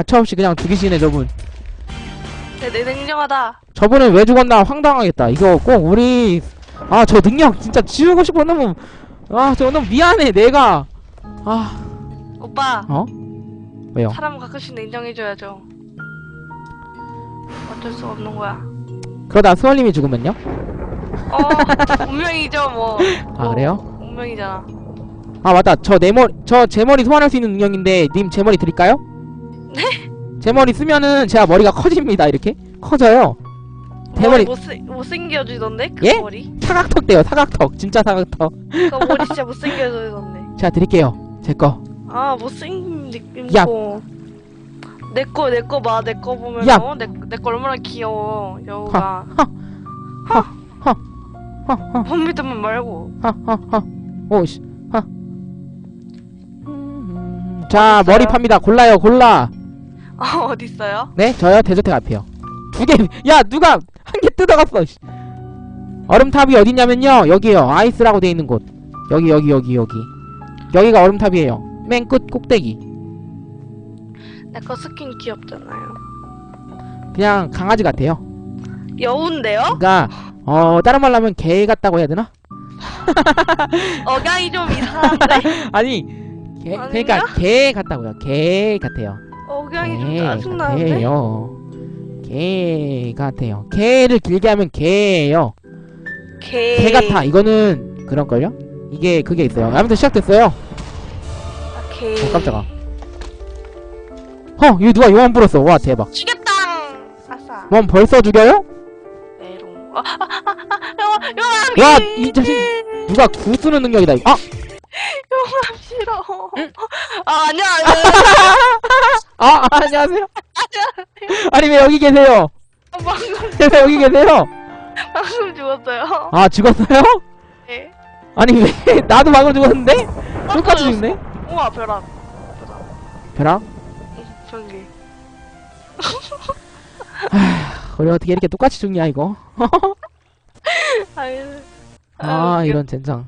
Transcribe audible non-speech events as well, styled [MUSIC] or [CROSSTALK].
가차없이 그냥 죽이시네 저분 내, 내 냉정하다. 저분은 왜 죽었나 황당하겠다 이거 꼭 우리 아 저 능력 진짜 지우고 싶어 너무 아저 너무 미안해 내가 아 오빠. 어? 왜요? 사람 가끔씩 냉정해줘야죠. 어쩔 수 없는 거야. 그러다 수월님이 죽으면요? 어, 운명이죠, 뭐. [LAUGHS] 아 뭐, 그래요? 운명이잖아. 아 맞다 저 내 머리 저 제 머리 소환할 수 있는 능력인데 님 제 머리 드릴까요? 네? 제 머리 쓰면은 제가 머리가 커집니다 이렇게 커져요 대머리 머리 못생, 못생겨지던데? 그 예? 머리? 사각턱 돼요 사각턱 진짜 사각턱 그 머리 진짜 못생겨지던데. [LAUGHS] 제가 드릴게요 제거 아, 못생긴 느낌. 야. 내거, 내 거 봐. 내 거 보면, 야. 어? 내, 내거 얼마나 귀여워. 여우가. 못 믿으면 말고. 허허허 오씨 허 자? 머리 팝니다. 골라요, 골라. 아, [LAUGHS] 어딨어요? 네, 저요, 대저택 앞이요. 두 개, 야, 누가 한 개 뜯어갔어, 씨. 얼음탑이 어딨냐면요, 여기요. 아이스라고 돼 있는 곳. 여기, 여기, 여기, 여기. 여기가 얼음탑이에요. 맨 끝 꼭대기. 내거 스킨 귀엽잖아요. 그냥 강아지 같아요. 여우인데요? 그니까, 어, 다른 말로 하면 개 같다고 해야 되나? [LAUGHS] 억양이 좀 이상한데? [LAUGHS] 아니, 개, 아닌가? 그니까, 개 같다고요. 개 같아요. 억양이 좀개 짜증나는데? 같아요. 개 같아요. 개를 길게 하면 개예요. 개. 개 같아. 이거는 그런걸요? 이게 그게 있어요. 아무튼 시작됐어요. 아, 개. 어, 깜짝아. 어, 이거 누가 용암 불었어. 와, 대박. 죽였다! 아싸. 뭐 벌써 죽여요? 메롱. 아, 아, 아, 아, 용암, 용암! 와, 이 자식. 누가 구 쓰는 능력이다. 아, [LAUGHS] 용암 싫어. 응? 아, 아니야, 아, 아, [LAUGHS] 안녕하세요. [LAUGHS] 아니, 왜 여기 계세요? 방금, 왜 여기 계세요? 방금 죽었어요. 아, 죽었어요? 네. 아니, 왜, 나도 방금 죽었는데? 똑같이 어, 죽네? 우와, 벼락. 벼락. 벼락? 응, 전기. 우리 어떻게 이렇게 똑같이 죽냐, 이거? [LAUGHS] 아유. 아, 웃겨. 이런 젠장.